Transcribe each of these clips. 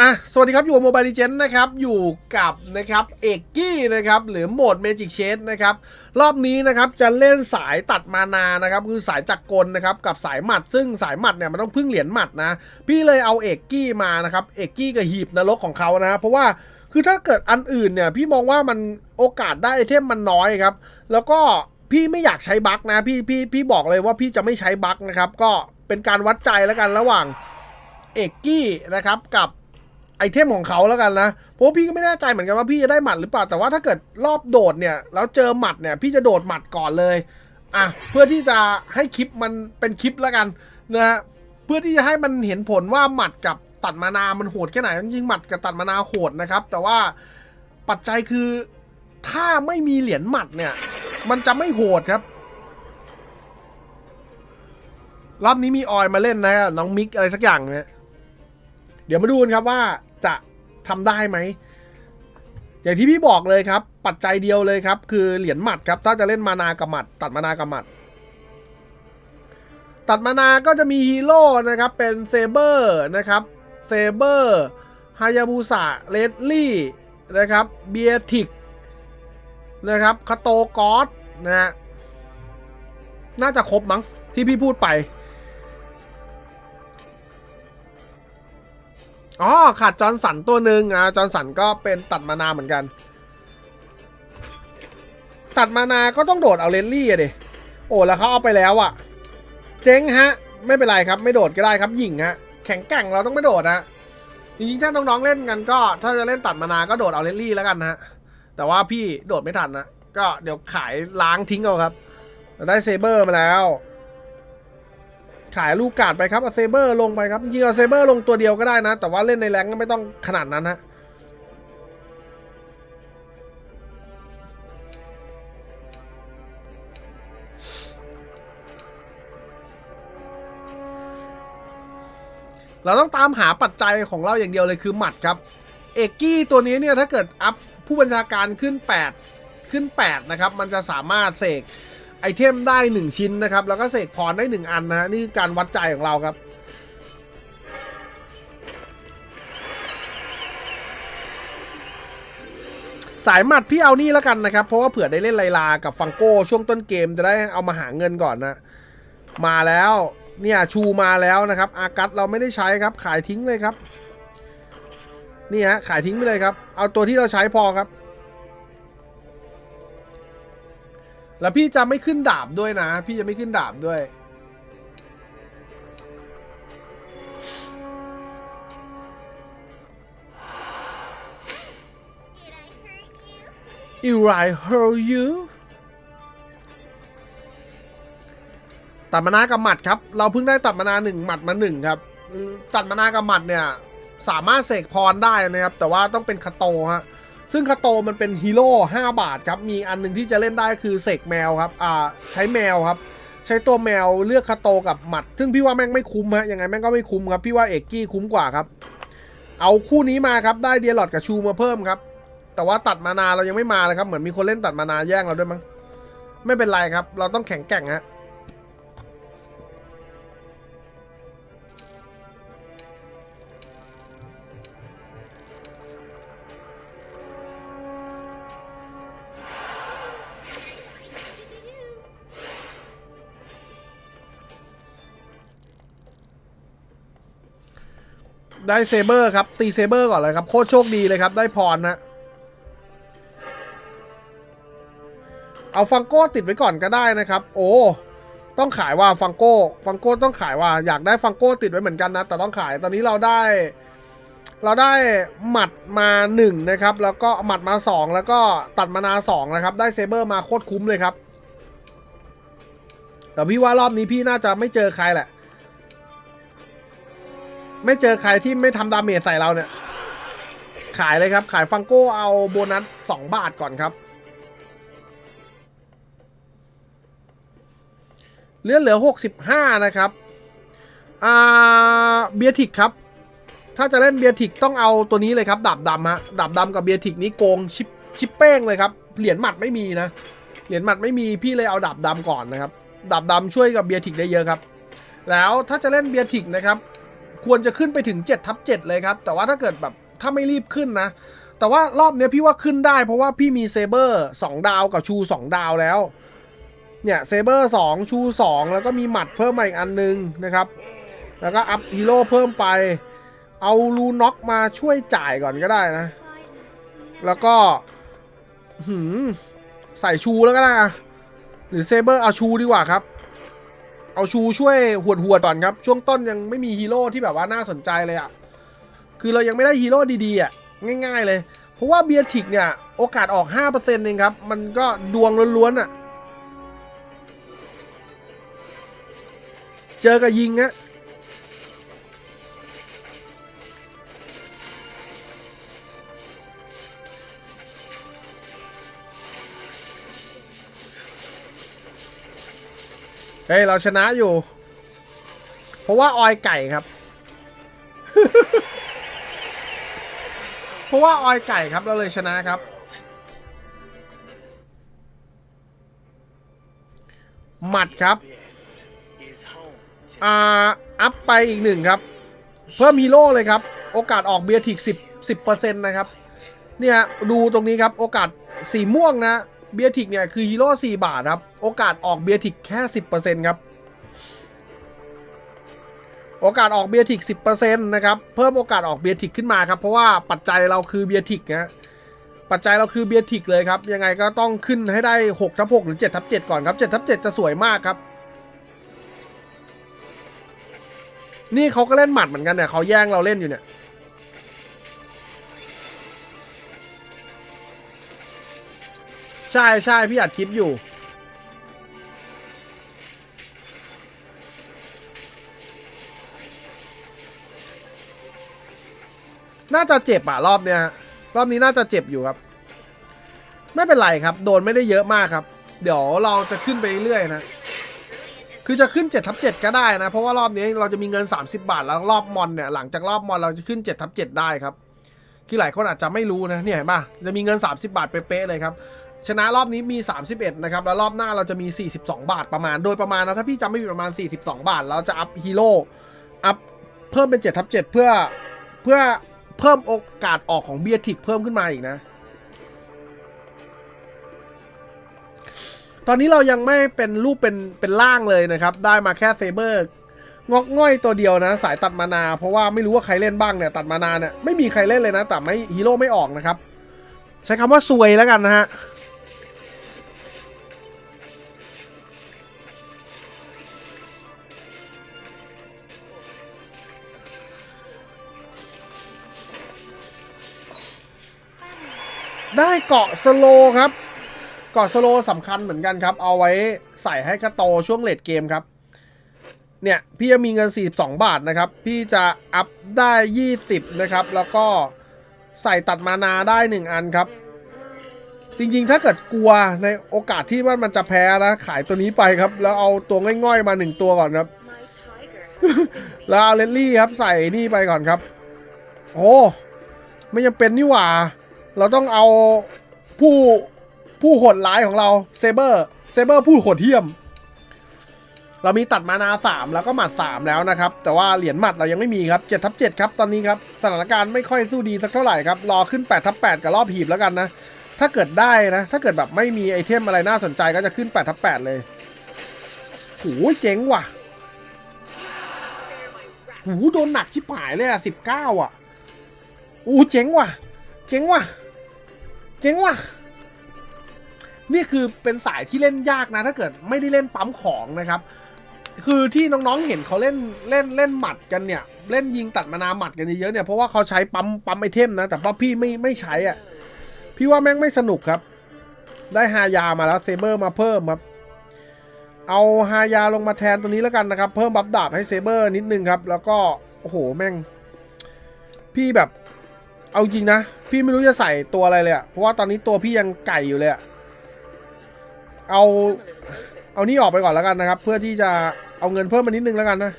อะ สวัสดีครับ อยู่กับโมบาย e เจนนะครับ อยู่กับนะครับเอกกี้นะครับ หรือโหมด Magic s h a d e นะครับ รอบนี้นะครับจะเล่นสายตัดมานานะครับ คือสายจักรกลนะครับ กับสายหมัด ซึ่งสายหมัดเนี่ยมันต้องพึ่งเหรียญหมัดนะ พี่เลยเอาเอกกี้มานะครับ เอกกี้กับหีบนรกของเขานะ เพราะว่าคือถ้าเกิดอันอื่นเนี่ยพี่มองว่ามันโอกาสได้ไอเทมมันน้อยครับ แล้วก็พี่ไม่อยากใช้บั๊กนะ พี่พี่พี่บอกเลยว่าพี่จะไม่ใช้บั๊กนะครับ ก็เป็นการวัดใจแล้วกันระหว่างเอกกี้นะครับกับ ไอเทมของเขาแล้วกันนะเพราะพี่ก็ไม่แน่ใจเหมือนกันว่าพี่จะได้หมัดหรือเปล่าแต่ว่าถ้าเกิดรอบโดดเนี่ยแล้วเจอหมัดเนี่ยพี่จะโดดหมัดก่อนเลยอะเพื่อที่จะให้คลิปมันเป็นคลิปแล้วกันนะฮะเพื่อที่จะให้มันเห็นผลว่าหมัดกับตัดมานามันโหดแค่ไหนจริงๆหมัดกับตัดมานาโหดนะครับ แต่ว่าปัจจัยคือถ้าไม่มีเหรียญหมัดเนี่ย มันจะไม่โหดครับรอบนี้มีออยมาเล่นนะน้องมิกอะไรสักอย่างเนี่ยเดี๋ยวมาดูกันครับว่า จะทำได้ไหม อย่างที่พี่บอกเลยครับ ปัจจัยเดียวเลยครับ คือเหรียญหมัดครับ ถ้าจะเล่นมานากับหมัด ตัดมานากับหมัด ตัดมานาก็จะมีฮีโร่นะครับ เป็นเซเบอร์นะครับเซเบอร์ฮายาบุสะเลดลี่นะครับเบียทิกนะครับคาโตกอสนะฮะน่าจะครบมั้งที่พี่พูดไป อ๋อขาดจอร์นสันตัวหนึ่งอะจอร์นสันก็เป็นตัดมานาเหมือนกัน ตัดมานาก็ต้องโดดเอาเลนลี่อะดิโอ้แล้วเขาเอาไปแล้วอะเจ๊งฮะ ไม่เป็นไรครับไม่โดดก็ได้ครับหญิงฮะแข็งแกร่งเราต้องไม่โดดนะจริงๆถ้าน้องๆเล่นกันก็ ถ้าจะเล่นตัดมานาก็โดดเอาเลนลี่แล้วกันนะแต่ว่าพี่โดดไม่ทันนะก็เดี๋ยวขายล้างทิ้งเอาครับ ได้เซเบอร์มาแล้ว ขายลูกกาดไปครับเอาเซเบอร์ลงไปครับจริงเอาเซเบอร์ลงตัวเดียวก็ได้นะ แต่ว่าเล่นในแรงก็ไม่ต้องขนาดนั้นฮะเราต้องตามหาปัจจัยของเราอย่างเดียวเลยคือหมัดครับ เอกกี้ตัวนี้เนี่ยถ้าเกิดอัพผู้บัญชาการขึ้น 8 ขึ้น 8 นะครับ มันจะสามารถเสก ไอเทมได้ 1 ชิ้นนะครับ แล้วก็เสกพรได้ 1 อันนะฮะนี่คือการวัดใจของเราครับ สายหมัดพี่เอานี่แล้วกันนะครับ เพราะว่าเผื่อได้เล่นไลลากับฟังโก้ช่วงต้นเกมจะได้เอามาหาเงินก่อนนะ มาแล้วเนี่ยชูมาแล้วนะครับ อากัสเราไม่ได้ใช้ครับ ขายทิ้งเลยครับ นี่ฮะขายทิ้งไปเลยครับ เอาตัวที่เราใช้พอครับ แล้วพี่จะไม่ขึ้นดาบด้วยนะ พี่จะไม่ขึ้นดาบด้วย If I hurt you ตัดมานากับหมัดครับ เราเพิ่งได้ตัดมานาหนึ่งหมัดมาหนึ่งครับ ตัดมานากับหมัดเนี่ย สามารถเสกพรได้นะครับ แต่ว่าต้องเป็นคาโตฮะ ซึ่งคาโตมันเป็นฮีโร่5บาทครับ มีอันหนึ่งที่จะเล่นได้คือเสกแมวครับ อ่า ใช้แมวครับ ใช้ตัวแมวเลือกคาโตกับหมัด ซึ่งพี่ว่าแม่งไม่คุ้มฮะ ยังไงแม่งก็ไม่คุ้มครับ พี่ว่าเอกกี้คุ้มกว่าครับ เอาคู่นี้มาครับ ได้เดียร์ลอดกับชูมาเพิ่มครับ แต่ว่าตัดมานาเรายังไม่มาเลยครับ เหมือนมีคนเล่นตัดมานาแย่งเราด้วยมั้ง ไม่เป็นไรครับ เราต้องแข็งแกร่งฮะ ได้เซเบอร์ครับ ตีเซเบอร์ก่อนเลยครับ โคตรโชคดีเลยครับ ได้พรนะ เอาฟังโก้ติดไว้ก่อนก็ได้นะครับ โอ้ต้องขายว่าฟังโก้ ฟังโก้ต้องขายว่าอยากได้ฟังโก้ติดไว้เหมือนกันนะ แต่ต้องขายตอนนี้เราได้ เราได้หมัดมาหนึ่งนะครับ แล้วก็หมัดมาสองแล้วก็ตัดมานาสองนะครับ ได้เซเบอร์มาโคตรคุ้มเลยครับ แต่พี่ว่ารอบนี้พี่น่าจะไม่เจอใครแหละ ไม่เจอใครที่ไม่ทำดาเมจใส่เราเนี่ย ขายเลยครับ ขายฟังโก้เอาโบนัสสองบาทก่อนครับ เลือดเหลือ 65 นะครับอ่าเบียร์ทิกครับ ถ้าจะเล่นเบียร์ทิกต้องเอาตัวนี้เลยครับ ดาบดำฮะ ดาบดำกับเบียร์ทิกนี้โกงชิปชิปเป้งเลยครับ เหรียญหมัดไม่มีนะ เหรียญหมัดไม่มีพี่เลยเอาดาบดำก่อนนะครับ ดาบดำช่วยกับเบียร์ทิกได้เยอะครับ แล้วถ้าจะเล่นเบียร์ทิกนะครับ ควรจะขึ้นไปถึง7ทับ7เลยครับ แต่ว่าถ้าเกิดแบบถ้าไม่รีบขึ้นนะ แต่ว่ารอบนี้พี่ว่าขึ้นได้ เพราะว่าพี่มีเซเบอร์2ดาวกับชู 2 ดาวแล้ว เนี่ยเซเบอร์2ชู 2 แล้วก็มีหมัดเพิ่มมาอีกอันนึงนะครับ แล้วก็อัพฮีโร่เพิ่มไป เอาลูน็อกมาช่วยจ่ายก่อนก็ได้นะ แล้วก็หืมใส่ชูแล้วก็ได้หรือเซเบอร์เอาชูดีกว่าครับ เอาชูช่วยหวดหวดก่อนครับ ช่วงต้นยังไม่มีฮีโร่ที่แบบว่าน่าสนใจเลยอะ่ะ คือเรายังไม่ได้ฮีโร่ดีๆอะ่ะง่าย ๆ เลย เพราะว่าเบียร์ทิกเนี่ย โอกาสออก 5%เองครับ มันก็ดวงล้วนๆอะ่ะ เจอกับยิงอะ เฮ้ยเราชนะอยู่ เพราะว่าออยไก่ครับ เพราะว่าออยไก่ครับเราเลยชนะครับ หมัดครับ อ่า อัพไปอีกหนึ่งครับ เพิ่มฮีโร่เลยครับ โอกาสออกเบียร์ทิกสิบสิบเปอร์เซ็นต์นะครับ เนี่ยดูตรงนี้ครับ โอกาสสีม่วงนะ เบียร์ทิกเนี่ยคือฮีโร่สี่บาทครับ โอกาสออกเบียร์ทิกแค่สิบเปอร์เซ็นต์ครับ โอกาสออกเบียร์ทิกสิบเปอร์เซ็นต์นะครับ เพิ่มโอกาสออกเบียร์ทิกขึ้นมาครับ เพราะว่าปัจจัยเราคือเบียร์ทิกนะปัจจัยเราคือเบียร์ทิกเลยครับ ยังไงก็ต้องขึ้นให้ได้6ทับ6หรือ7ทับ7ก่อนครับ7ทับ7จะสวยมากครับ นี่เขาก็เล่นหมัดเหมือนกันเนี่ยเขาแย่งเราเล่นอยู่เนี่ย ใช่ใช่พี่อัดคลิปอยู่ น่าจะเจ็บอะรอบเนี้ยฮะรอบนี้น่าจะเจ็บอยู่ครับ ไม่เป็นไรครับ โดนไม่ได้เยอะมากครับ เดี๋ยวเราจะขึ้นไปเรื่อยๆนะคือจะขึ้น7ทับ7ก็ได้นะ เพราะว่ารอบนี้เราจะมีเงิน 30 บาทแล้วรอบมอนเนี่ยหลังจากรอบมอนเราจะขึ้น7ทับ7ได้ครับคือหลายคนอาจจะไม่รู้นะเนี่ยเห็นป่ะจะมีเงิน 30 บาทเป๊ะๆเลยครับ ชนะรอบนี้มี 31 นะครับ แล้วรอบหน้าเราจะมี 42 บาทประมาณ โดยประมาณนะ ถ้าพี่จำไม่ผิดประมาณ 42 บาท เราจะอัพฮีโร่ อัพเพิ่มเป็น7ทับ7เพื่อ เพื่อเพิ่มโอกาสออกของเบียร์ทิกเพิ่มขึ้นมาอีกนะ ตอนนี้เรายังไม่เป็นรูปเป็นเป็นร่างเลยนะครับ ได้มาแค่เซเบอร์งอกง่อยตัวเดียวนะ สายตัดมานา เพราะว่าไม่รู้ว่าใครเล่นบ้างเนี่ย ตัดมานาเนี่ยไม่มีใครเล่นเลยนะ แต่ไม่ฮีโร่ไม่ออกนะครับ ใช้คำว่าซวยแล้วกันนะฮะ ได้เกาะสโลครับ เกาะสโลสำคัญเหมือนกันครับ เอาไว้ใส่ให้กระโตช่วงเลดเกมครับ เนี่ยพี่จะมีเงิน 42 บาทนะครับ พี่จะอัพได้ 20 นะครับ แล้วก็ใส่ตัดมานาได้ 1 อันครับ จริงๆถ้าเกิดกลัวในโอกาสที่ว่ามันจะแพ้นะ ขายตัวนี้ไปครับ แล้วเอาตัวง่อยๆมา 1 ตัวก่อนครับ แล้วเอาเลนลี่ครับใส่นี่ไปก่อนครับ โอ้ไม่จำเป็นนี่หว่า เราต้องเอาผู้ผู้โหดร้ายของเราเซเบอร์เซเบอร์ผู้โหดเหี้ยม เรามีตัดมานาสามแล้วก็หมัดสามแล้วนะครับ แต่ว่าเหรียญหมัดเรายังไม่มีครับเจ็ดทับเจ็ดครับตอนนี้ครับสถานการณ์ไม่ค่อยสู้ดีสักเท่าไหร่ครับรอขึ้นแปดทับแปดกับรอบหีบแล้วกันนะถ้าเกิดได้นะ ถ้าเกิดแบบไม่มีไอเทมอะไรน่าสนใจก็จะขึ้นแปดทับแปดเลยโอ้ยเจ๋งว่ะโอ้โหโดนหนักชิบหายเลยอะสิบเก้าอะโอ้เจ๋งว่ะ เจ๋งว่ะ เจ๋งว่ะ นี่คือเป็นสายที่เล่นยากนะ ถ้าเกิดไม่ได้เล่นปั๊มของนะครับ คือที่น้องๆเห็นเขาเล่นเล่นเล่นหมัดกันเนี่ย เล่นยิงตัดมานาหมัดกันเยอะๆเนี่ยเพราะว่าเขาใช้ปั๊มปั๊มไอเทมนะ แต่ว่าพี่ไม่ไม่ใช้อะ พี่ว่าแม่งไม่สนุกครับ ได้ฮายามาแล้วเซเบอร์มาเพิ่มครับเอาฮายาลงมาแทนตัวนี้แล้วกันนะครับ เพิ่มบัฟดาบให้เซเบอร์นิดนึงครับ แล้วก็ โอ้โห แม่ง พี่แบบ เอาจริงนะ พี่ไม่รู้จะใส่ตัวอะไรเลยอะเพราะว่าตอนนี้ตัวพี่ยังไก่อยู่เลยอะเอาเอานี่ออกไปก่อนแล้วกันนะครับ เพื่อที่จะเอาเงินเพิ่มมานิดนึงแล้วกันนะ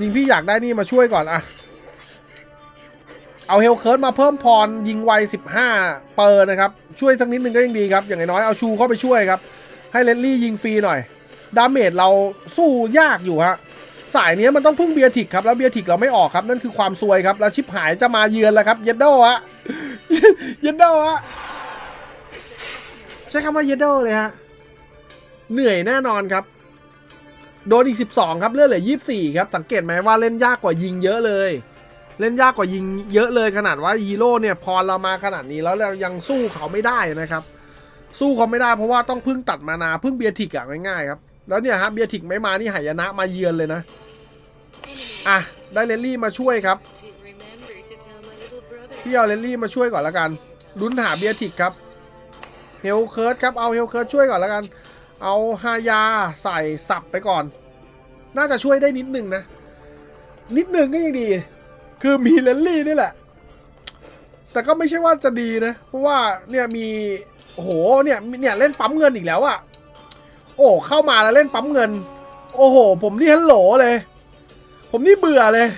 จริงพี่อยากได้นี่มาช่วยก่อนอะเอาเฮลเคิร์ดมาเพิ่มพรยิงไว 15 เปอร์นะครับ ช่วยสักนิดนึงก็ยังดีครับ อย่างน้อยเอาชูเข้าไปช่วยครับ ให้เลนลี่ยิงฟรีหน่อย ดาเมจเราสู้ยากอยู่ฮะ สายเนี้ยมันต้องพึ่งเบียร์ทิกครับแล้วเบียร์ทิกเราไม่ออกครับนั่นคือความซวยครับแล้วชิปหายจะมาเยือนแล้วครับเยดโดฮะเยดโดฮะใช้คำว่าเยดโดเลยฮะเหนื่อยแน่นอนครับ โดนอีก 12 ครับเลือดเหลือ 24 ครับ สังเกตไหมว่าเล่นยากกว่ายิงเยอะเลย เล่นยากกว่ายิงเยอะเลยขนาดว่าฮีโร่เนี่ยพอเรามาขนาดนี้แล้วเรายังสู้เขาไม่ได้นะครับ สู้เขาไม่ได้เพราะว่าต้องพึ่งตัดมานาพึ่งเบียร์ทิกอะง่ายๆครับ แล้วเนี่ยฮะเบียร์ทิกไม่มานี่หายนะมาเยือนเลยนะ อะ ได้เลนลี่มาช่วยครับ พี่เอาเลนลี่มาช่วยก่อนละกัน ลุ้นหาเบียร์ทิกครับ เฮลเคิร์ดครับ เอาเฮลเคิร์ดช่วยก่อนละกัน เอาฮายาใส่สับไปก่อน น่าจะช่วยได้นิดหนึ่งนะ นิดหนึ่งก็ยังดี คือมีเลนลี่นี่แหละ แต่ก็ไม่ใช่ว่าจะดีนะ เพราะว่าเนี่ยมี โอ้โห เนี่ย เนี่ยเล่นปั๊มเงินอีกแล้วอะ โอ้เข้ามาแล้วเล่นปั๊มเงิน โอ้โห ผมนี่ฮัลโหลเลย ผมนี่เบื่อเลย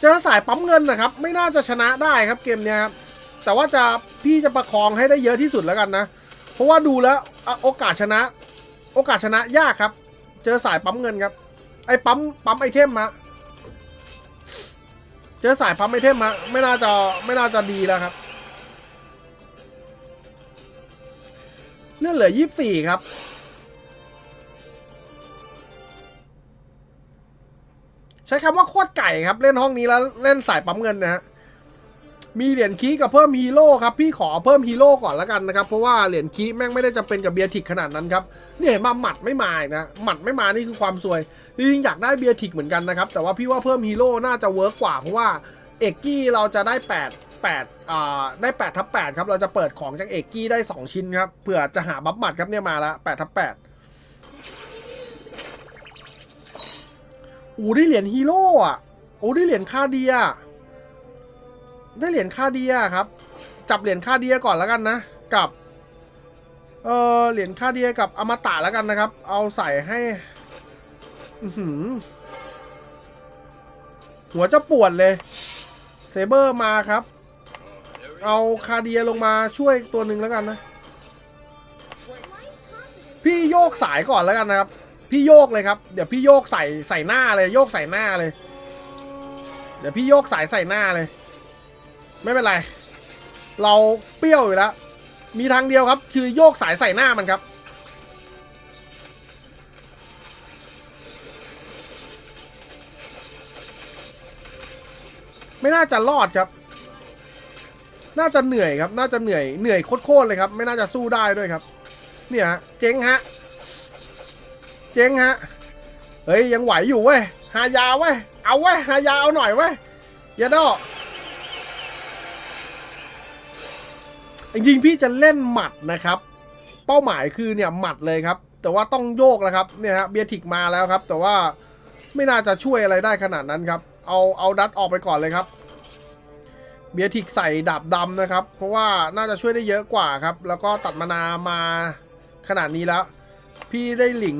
เจอสายปั๊มเงินนะครับ ไม่น่าจะชนะได้ครับเกมเนี้ยครับ แต่ว่าจะพี่จะประคองให้ได้เยอะที่สุดแล้วกันนะ เพราะว่าดูแล้วโอกาสชนะ โอกาสชนะยากครับ เจอสายปั๊มเงินครับ ไอ้ปั๊มปั๊มไอเทมมาเจอสายปั๊มไอเทมมาไม่น่าจะไม่น่าจะดีแล้วครับ เลื่อเหลือยี่สิบสี่ครับ ใช้คำว่าโคตรไก่ครับ เล่นห้องนี้แล้วเล่นสายปั๊มเงินนะฮะมีเหรียญคีกับเพิ่มฮีโร่ครับ พี่ขอเพิ่มฮีโร่ก่อนแล้วกันนะครับ เพราะว่าเหรียญคีแม่งไม่ได้จำเป็นกับเบียร์ทิกขนาดนั้นครับนี่เห็นมาหมัดไม่มาอีกนะหมัดไม่มานี่คือความซวยจริงๆอยากได้เบียร์ทิกเหมือนกันนะครับแต่ว่าพี่ว่าเพิ่มฮีโร่น่าจะเวิร์กกว่าเพราะว่าเอกกี้เราจะได้ 8 8อ่าได้8ทับ8ครับเราจะเปิดของจากเอกกี้ได้ 2 ชิ้นครับเผื่อจะหาบัฟหมัดครับเนี่ยมาละ8ทับ8อู้ได้เหรียญฮีโร่อะโอ้ได้เหรียญคาเดีย ได้เหรียญคาเดียครับ จับเหรียญคาเดียก่อนแล้วกันนะ กับเออเหรียญคาเดียกับอมตะแล้วกันนะครับ เอาใส่ให้อืหือหัวจะปวดเลย เซเบอร์มาครับ เอาคาเดียลงมาช่วยตัวหนึ่งแล้วกันนะ พี่โยกสายก่อนแล้วกันนะครับ พี่โยกเลยครับ เดี๋ยวพี่โยกใส่ใส่หน้าเลย โยกใส่หน้าเลย เดี๋ยวพี่โยกสายใส่หน้าเลย ไม่เป็นไร เราเปรี้ยวอยู่แล้ว มีทางเดียวครับ คือโยกสายใส่หน้ามันครับไม่น่าจะรอดครับ น่าจะเหนื่อยครับ น่าจะเหนื่อย เหนื่อยโคตรๆเลยครับ ไม่น่าจะสู้ได้ด้วยครับ เนี่ยฮะเจ๊งฮะ เจ๊งฮะ เฮ้ยยังไหวอยู่เว้ย หายาเว้ย เอาเว้ย หายาเอาหน่อยเว้ยยาดอจริงๆพี่จะเล่นหมัดนะครับ เป้าหมายคือเนี่ยหมัดเลยครับ แต่ว่าต้องโยกแล้วครับ เนี่ยฮะเบียร์ทิกมาแล้วครับ แต่ว่าไม่น่าจะช่วยอะไรได้ขนาดนั้นครับ เอาเอาดัตออกไปก่อนเลยครับ เบียร์ทิกใส่ดาบดำนะครับ เพราะว่าน่าจะช่วยได้เยอะกว่าครับ แล้วก็ตัดมานามาขนาดนี้แล้ว พี่ได้หลิง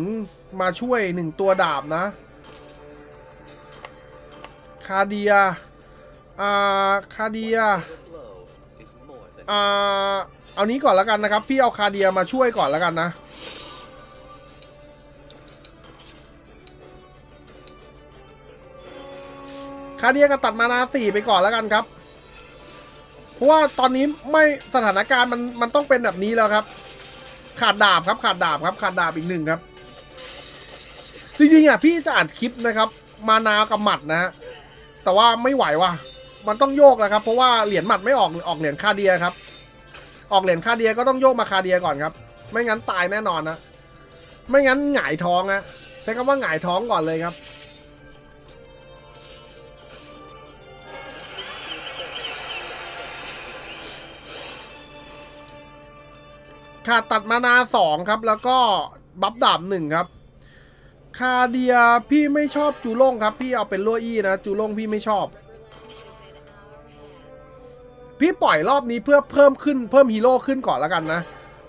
มาช่วยหนึ่งตัวดาบนะ คาเดียอ่าคาเดียอ่าเอานี้ก่อนแล้วกันนะครับ พี่เอาคาเดียมาช่วยก่อนแล้วกันนะคาเดียก็ตัดมานาสี่ไปก่อนแล้วกันครับ เพราะว่าตอนนี้ไม่สถานการณ์มันมันต้องเป็นแบบนี้แล้วครับ ขาดดาบครับขาดดาบครับขาดดาบอีกหนึ่งครับจริงๆอะพี่จะอัดคลิปนะครับ มานากับหมัดนะฮะแต่ว่าไม่ไหวว่ะมันต้องโยกแล้วครับ เพราะว่าเหรียญหมัดไม่ออกออกเหรียญคาเดียครับ ออกเหรียญคาเดียก็ต้องโยกมาคาเดียก่อนครับ ไม่งั้นตายแน่นอนนะไม่งั้นหงายท้องนะใช้คำว่าหงายท้องก่อนเลยครับ ขาดตัดมานาสองครับ แล้วก็บัฟดาบหนึ่งครับ คาเดียพี่ไม่ชอบจูโล่งครับ พี่เอาเป็นลัวอี้นะ จูโล่งพี่ไม่ชอบ พี่ปล่อยรอบนี้เพื่อเพิ่มขึ้นเพิ่มฮีโร่ขึ้นก่อนแล้วกันนะ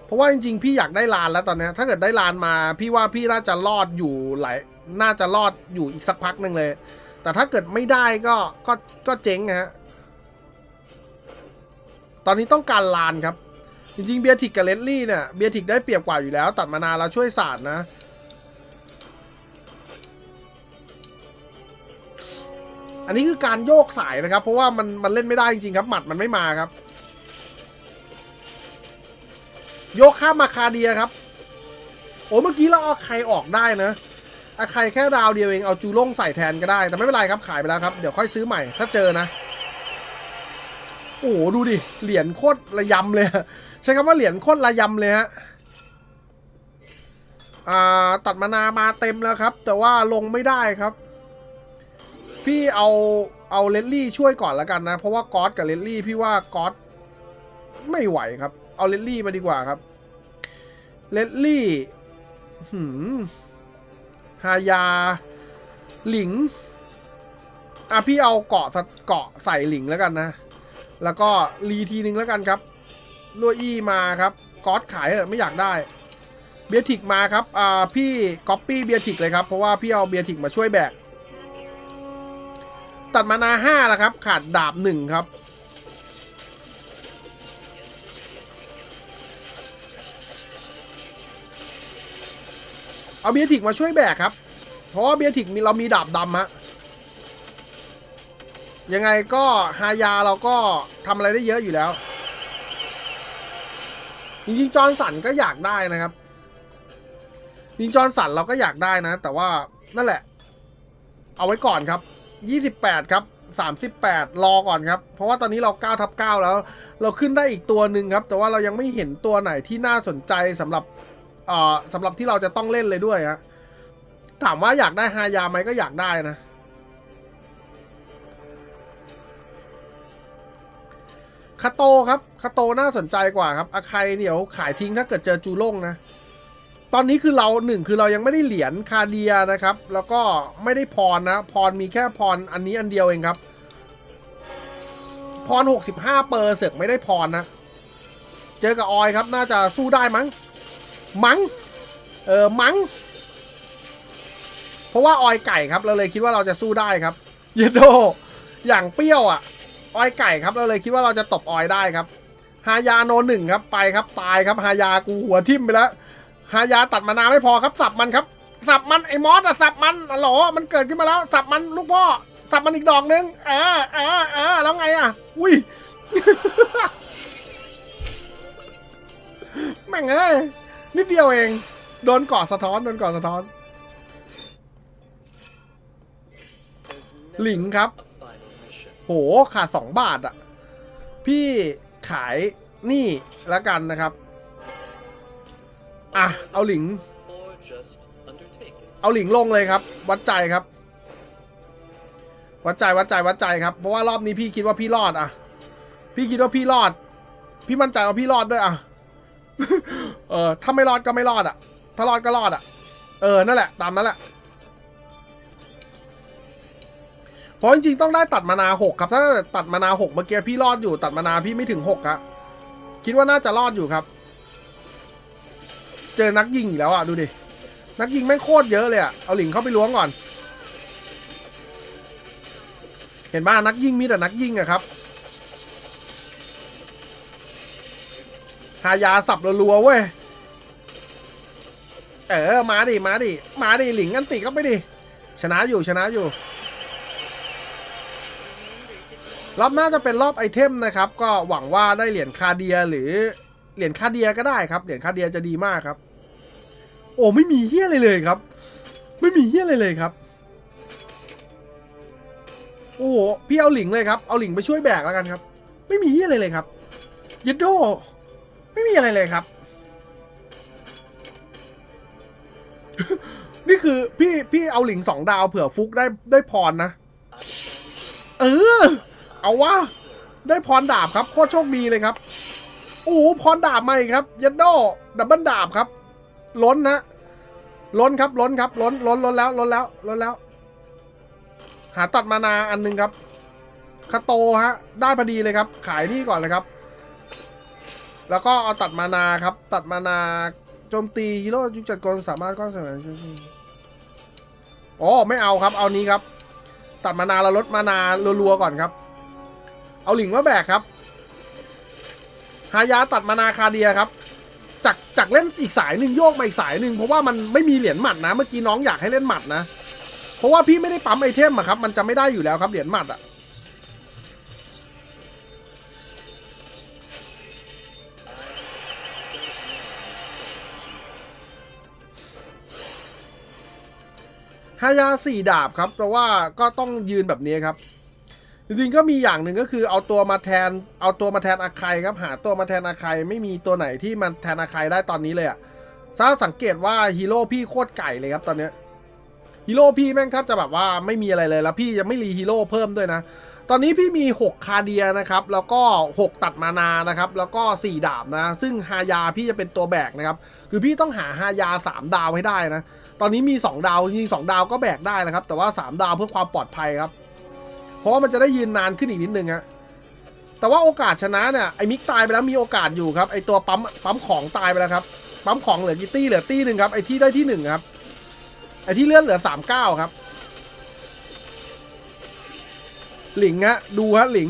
เพราะว่าจริงๆ พี่อยากได้ลานแล้วตอนนี้ ถ้าเกิดได้ลานมา พี่ว่าพี่น่าจะรอดอยู่หลายน่าจะรอดอยู่อีกสักพักหนึ่งเลย แต่ถ้าเกิดไม่ได้ก็ก็ก็เจ๊งนะฮะตอนนี้ต้องการลานครับ จริงๆเบียร์ทิกกับเลนลี่เนี่ยเบียร์ทิกได้เปรียบกว่าอยู่แล้ว ตัดมานาแล้วช่วยศาสตร์นะ อันนี้คือการโยกสายนะครับ เพราะว่ามันมันเล่นไม่ได้จริงๆครับหมัดมันไม่มาครับ โยกข้ามมาคาเดียครับ โอ้เมื่อกี้เราเอาใครออกได้นะเอาใครแค่ดาวเดียวเองเอาจูล่งใส่แทนก็ได้ แต่ไม่เป็นไรครับขายไปแล้วครับ เดี๋ยวค่อยซื้อใหม่ถ้าเจอนะ โอ้โหดูดิ เหรียญโคตรระยำเลย ใช้คำว่าเหรียญโคตรระยำเลยฮะอ่าตัดมานามาเต็มแล้วครับ แต่ว่าลงไม่ได้ครับ พี่เอาเอาเลนลี่ช่วยก่อนแล้วกันนะ เพราะว่าก๊อตกับเลนลี่พี่ว่าก๊อตไม่ไหวครับ เอาเลนลี่มาดีกว่าครับเลนลี่หืมฮายา หลิงอะพี่เอาเกาะสะเกาะใส่หลิงแล้วกันนะ แล้วก็รีทีนึงแล้วกันครับ ลัวอี้มาครับก๊อตขายเถอไม่อยากได้เบียร์ทิกมาครับอ่าพี่ก๊อปปี้เบียร์ทิกเลยครับ เพราะว่าพี่เอาเบียร์ทิกมาช่วยแบก ตัดมานาห้าแล้วครับ ขาดดาบหนึ่งครับ เอาเบียร์ทิกมาช่วยแบกครับ เพราะว่าเบียร์ทิกมีเรามีดาบดำฮะยังไงก็ฮายาเราก็ทำอะไรได้เยอะอยู่แล้ว จริงๆจอร์นสันก็อยากได้นะครับจริงจอร์นสันเราก็อยากได้นะ แต่ว่านั่นแหละ เอาไว้ก่อนครับ 28 ครับ 38 รอก่อนครับ เพราะว่าตอนนี้เรา9ทับ9แล้ว เราขึ้นได้อีกตัวหนึ่งครับ แต่ว่าเรายังไม่เห็นตัวไหนที่น่าสนใจสำหรับเอ่อสำหรับที่เราจะต้องเล่นเลยด้วยฮะถามว่าอยากได้ฮายาไหมก็อยากได้นะ คาโตครับคาโตน่าสนใจกว่าครับอาใครเดี๋ยวขายทิ้งถ้าเกิดเจอจูล่งนะ ตอนนี้คือเราหนึ่งคือเรายังไม่ได้เหรียญคาเดียนะครับ แล้วก็ไม่ได้พรนะ พรมีแค่พรอันนี้อันเดียวเองครับ พร 65 เปอร์เสกไม่ได้พรนะ เจอกับออยครับน่าจะสู้ได้มั้ง มั้ง เออมั้ง เพราะว่าออยไก่ครับเราเลยคิดว่าเราจะสู้ได้ครับ เยโดอย่างเปรี้ยวอะ ออยไก่ครับเราเลยคิดว่าเราจะตบออยได้ครับฮายาโนหนึ่งครับไปครับตายครับฮายากูหัวทิ่มไปแล้วฮายาตัดมานาไม่พอครับสับมันครับสับมันไอ้มอสอะสับมันอ๋อเหรอมันเกิดขึ้นมาแล้วสับมันลูกพ่อสับมันอีกดอกนึงเออเออเออแล้วไงอะอุ้ยแม่งเอ้ยนิดเดียวเอง โดนกาะสะท้อนโดนกาะสะท้อน หลิงครับ โหขาดสองบาทอะพี่ขายนี่แล้วกันนะครับ อะ เอาหลิง เอาหลิงลงเลยครับ วัดใจครับ วัดใจวัดใจวัดใจครับ เพราะว่ารอบนี้พี่คิดว่าพี่รอดอะ พี่คิดว่าพี่รอด พี่มั่นใจว่าพี่รอดด้วยอะ เออ ถ้าไม่รอดก็ไม่รอดอะ ถ้ารอดก็รอดอะ เออ นั่นแหละ ตามนั้นแหละ เพราะจริงๆต้องได้ตัดมานาหกครับ ถ้าตัดมานาหกเมื่อกี้พี่รอดอยู่ ตัดมานาพี่ไม่ถึงหกอะคิดว่าน่าจะรอดอยู่ครับ เจอนักยิงอีกแล้วอะดูดิ นักยิงแม่งโคตรเยอะเลยอะเอาหลิงเข้าไปล้วงก่อน เห็นป่ะนักยิงมีแต่นักยิงอะครับหายาสับรัวๆเว้ย เออ มาดิ มาดิ มาดิ หลิงอันติก็ไปดิ ชนะอยู่ ชนะอยู่ รอบหน้าจะเป็นรอบไอเทมนะครับ ก็หวังว่าได้เหรียญคาเดียหรือเหรียญคาเดียก็ได้ครับ เหรียญคาเดียจะดีมากครับ โอ้ไม่มีเฮี้ยอะไรเลยครับ ไม่มีเฮี้ยอะไรเลยครับ โอ้พี่เอาหลิงเลยครับ เอาหลิงไปช่วยแบกแล้วกันครับ ไม่มีเฮี้ยอะไรเลยครับเยดโดไม่มีอะไรเลยครับ นี่คือพี่พี่เอาหลิงสองดาวเผื่อฟุกได้ได้พรนะ เออ เอาวะได้พรดาบครับโคตรโชคดีเลยครับโอ้โหพรดาบมาอีกครับ ยันโดดับเบิลดาบครับ ล้นนะล้นครับล้นครับ ล้นล้นล้นแล้วล้นแล้วล้นแล้ว หาตัดมานาอันหนึงครับคาโตฮะ ได้พอดีเลยครับ ขายนี่ก่อนเลยครับ แล้วก็เอาตัดมานาครับ ตัดมานาโจมตีฮีโร่ยุจักรกลสามารถก้อนสมัยอ๋อไม่เอาครับ เอานี้ครับ ตัดมานาเราลดมานารัวๆก่อนครับ เอาหลิงมาแบกครับ ฮายาตัดมานาคาเดียครับ จากจากเล่นอีกสายหนึ่งโยกมาอีกสายหนึ่งเพราะว่ามันไม่มีเหรียญหมัดนะ เมื่อกี้น้องอยากให้เล่นหมัดนะ เพราะว่าพี่ไม่ได้ปั๊มไอเทมอะครับ มันจะไม่ได้อยู่แล้วครับเหรียญหมัดอะฮายาสี่ดาบครับแปลว่าก็ต้องยืนแบบนี้ครับ จริงๆก็มีอย่างหนึ่งก็คือเอาตัวมาแทนเอาตัวมาแทนอาคายครับหาตัวมาแทนอาคายไม่มีตัวไหนที่มันแทนอาคายได้ตอนนี้เลยอะถ้าสังเกตว่าฮีโร่พี่โคตรไก่เลยครับตอนเนี้ยฮีโร่พี่แม่งแทบจะแบบว่าไม่มีอะไรเลยแล้วพี่ยังไม่รีฮีโร่เพิ่มด้วยนะ ตอนนี้พี่มี 6 คาเดียนะครับ แล้วก็ 6 ตัดมานานะครับ แล้วก็ 4 ดาบนะ ซึ่งฮายาพี่จะเป็นตัวแบกนะครับ คือพี่ต้องหาฮายา 3 ดาวให้ได้นะ ตอนนี้มี 2 ดาวจริงๆ2ดาวก็แบกได้นะครับ แต่ว่า 3 ดาวเพื่อความปลอดภัยครับ เพราะว่ามันจะได้ยืนนานขึ้นอีกนิดนึงฮะแต่ว่าโอกาสชนะเนี่ยไอ้มิกตายไปแล้วมีโอกาสอยู่ครับไอ้ตัวปั๊มปั๊มของตายไปแล้วครับปั๊มของเหลือกี่ตี้เหลือตี้หนึ่งครับไอ้ที่ได้ที่หนึ่งครับไอ้ที่เลื่อนเหลือสามเก้าครับ หลิงฮะดูฮะหลิง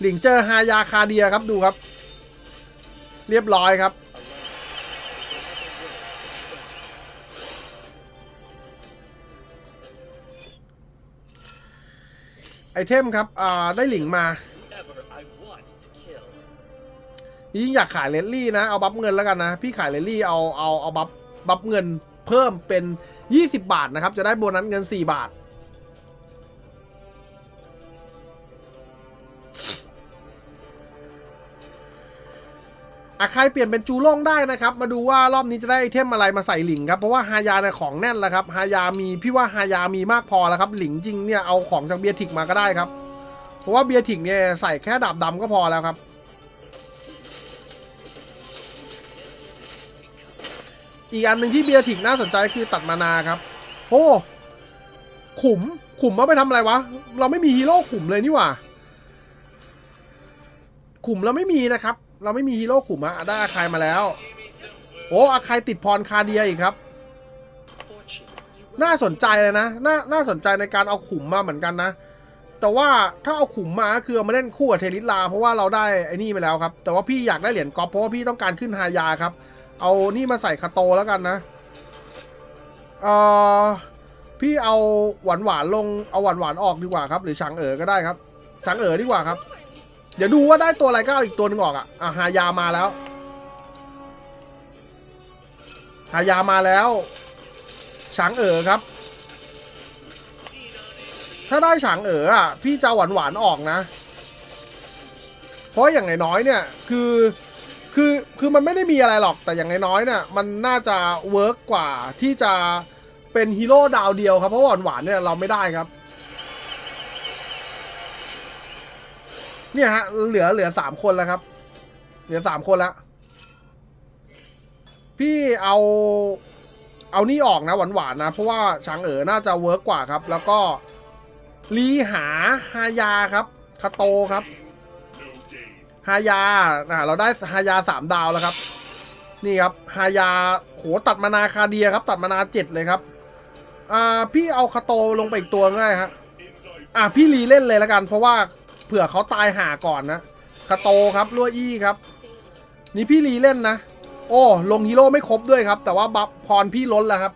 หลิงเจอฮายาคาเดียครับดูครับ เรียบร้อยครับ ไอเทมครับอ่าได้หลิงมายิ่งอยากขายเลนลี่นะ เอาบัฟเงินแล้วกันนะ พี่ขายเลนลี่เอาเอาเอาบัฟบัฟเงินเพิ่มเป็น 20 บาทนะครับ จะได้โบนัสเงิน 4 บาท อาคายเปลี่ยนเป็นจูโล่งได้นะครับ มาดูว่ารอบนี้จะได้ไอเทมอะไรมาใส่หลิงครับ เพราะว่าฮายาเนี่ยของแน่นแล้วครับฮายามีพี่ว่าฮายามีมากพอแล้วครับ หลิงจริงเนี่ยเอาของจากเบียร์ทิกมาก็ได้ครับ เพราะว่าเบียร์ทิกเนี่ยใส่แค่ดาบดำก็พอแล้วครับ อีกอันหนึ่งที่เบียร์ถิกน่าสนใจคือตัดมานาครับ โอ้ขุมขุมเอาไปทำอะไรวะ เราไม่มีฮีโร่ขุมเลยนี่หว่า ขุมเราไม่มีนะครับ เราไม่มีฮีโร่ขุมอะได้อาคายมาแล้ว โอ้อาคายติดพรคาเดียอีกครับ น่าสนใจเลยนะน่าน่าสนใจในการเอาขุมมาเหมือนกันนะ แต่ว่าถ้าเอาขุมมาคือเอามาเล่นคู่กับเทลิสลา เพราะว่าเราได้ไอ้นี่ไปแล้วครับ แต่ว่าพี่อยากได้เหรียญกอล์ฟเพราะว่าพี่ต้องการขึ้นฮายาครับ เอานี่มาใส่คาโตแล้วกันนะเอ่อพี่เอาหวานหวานลงเอาหวานหวานออกดีกว่าครับ หรือฉางเอ๋อก็ได้ครับฉางเอ๋อดีกว่าครับ เดี๋ยวดูว่าได้ตัวอะไรก็เอาอีกตัวหนึงออกอะอะฮายามาแล้วฮายามาแล้วฉางเอ๋อครับ ถ้าได้ฉางเอ๋ออะพี่จะหวานหวานออกนะ เพราะอย่างน้อยเนี่ยคือคือคือมันไม่ได้มีอะไรหรอกแต่อย่างน้อยเนี่ยมันน่าจะเวิร์กกว่าที่จะเป็นฮีโร่ดาวเดียวครับเพราะหวานหวานเนี่ยเราไม่ได้ครับ เนี่ยฮะ เหลือเหลือสามคนแล้วครับ เหลือสามคนแล้ว พี่เอา เอานี่ออกนะหวานหวานๆนะ เพราะว่าช้างเอ๋อน่าจะเวิร์กกว่าครับ แล้วก็ลีหาฮายาครับคาโตครับฮายาอ่าเราได้ฮายาสามดาวแล้วครับ นี่ครับฮายาโหตัดมานาคาเดียครับ ตัดมานาเจ็ดเลยครับ อ่าพี่เอาคาโตลงไปอีกตัวง่ายฮะอ่าพี่รีเล่นเลยแล้วกัน เพราะว่า เผื่อเขาตายหาก่อนนะคาโตครับลั่วอี้ครับ นี่พี่รีเล่นนะ โอ้ลงฮีโร่ไม่ครบด้วยครับ แต่ว่าบัฟพรพี่ล้นแล้วครับ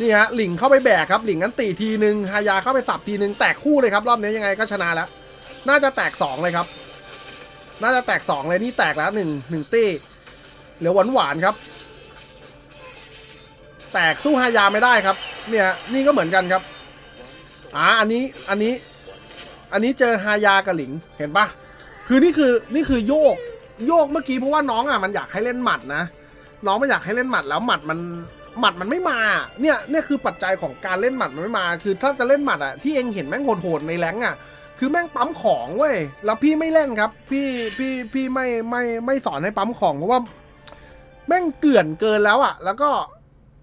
นี่ฮะหลิงเข้าไปแบกครับหลิงนั้นตีทีหนึ่งฮายาเข้าไปสับทีหนึ่งแตกคู่เลยครับ รอบนี้ยังไงก็ชนะแล้ว น่าจะแตกสองเลยครับ น่าจะแตกสองเลยนี่แตกแล้วหนึ่งหนึ่งตี้เหลือหวานหวานครับ แตกสู้ฮายาไม่ได้ครับ เนี่ยนี่ก็เหมือนกันครับ อ่าอันนี้อันนี้ อันนี้เจอฮายากับหลิงเห็นปะคือนี่คือนี่คือโยกโยกเมื่อกี้เพราะว่าน้องอะมันอยากให้เล่นหมัดนะน้องไม่อยากให้เล่นหมัดแล้วหมัดมันหมัดมันไม่มา เนี่ยเนี่ยคือปัจจัยของการเล่นหมัดมันไม่มา คือถ้าจะเล่นหมัดอะที่เองเห็นแม่งโหดๆในแรงอะ คือแม่งปั๊มของเว้ยแล้วพี่ไม่เล่นครับ พี่พี่พี่ไม่ไม่ไม่สอนให้ปั๊มของเพราะว่า แม่งเกลื่อนเกินแล้วอะ แล้วก็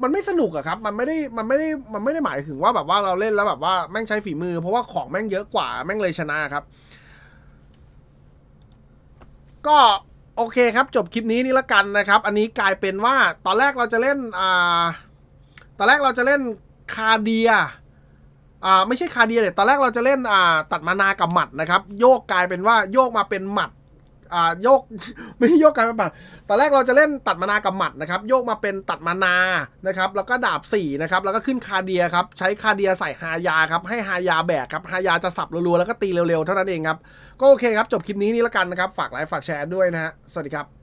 มันไม่สนุกอะครับ มันไม่ได้ มันไม่ได้ มันไม่ได้หมายถึงว่าแบบว่าเราเล่นแล้วแบบว่าแม่งใช้ฝีมือ เพราะว่าของแม่งเยอะกว่าแม่งเลยชนะครับ ก็โอเคครับ จบคลิปนี้นี่ละกันนะครับ อันนี้กลายเป็นว่าตอนแรกเราจะเล่นอ่าตอนแรกเราจะเล่นคาเดียอ่าไม่ใช่คาเดียเลยตอนแรกเราจะเล่นอ่าตัดมานากับหมัดนะครับ โยกกลายเป็นว่าโยกมาเป็นหมัด อ่าโยกไม่ใช่โยกกลายเป็นหมัดตอนแรกเราจะเล่นตัดมานากับหมัดนะครับ โยกมาเป็นตัดมานานะครับแล้วก็ดาบสี่นะครับแล้วก็ขึ้นคาเดียครับใช้คาเดียใส่ฮายาครับให้ฮายาแบกครับฮายาจะสับรัวๆแล้วก็ตีเร็วๆเท่านั้นเองครับก็โอเคครับจบคลิปนี้นี่ละกันนะครับฝากไลค์ฝากแชร์ด้วยนะฮะสวัสดีครับ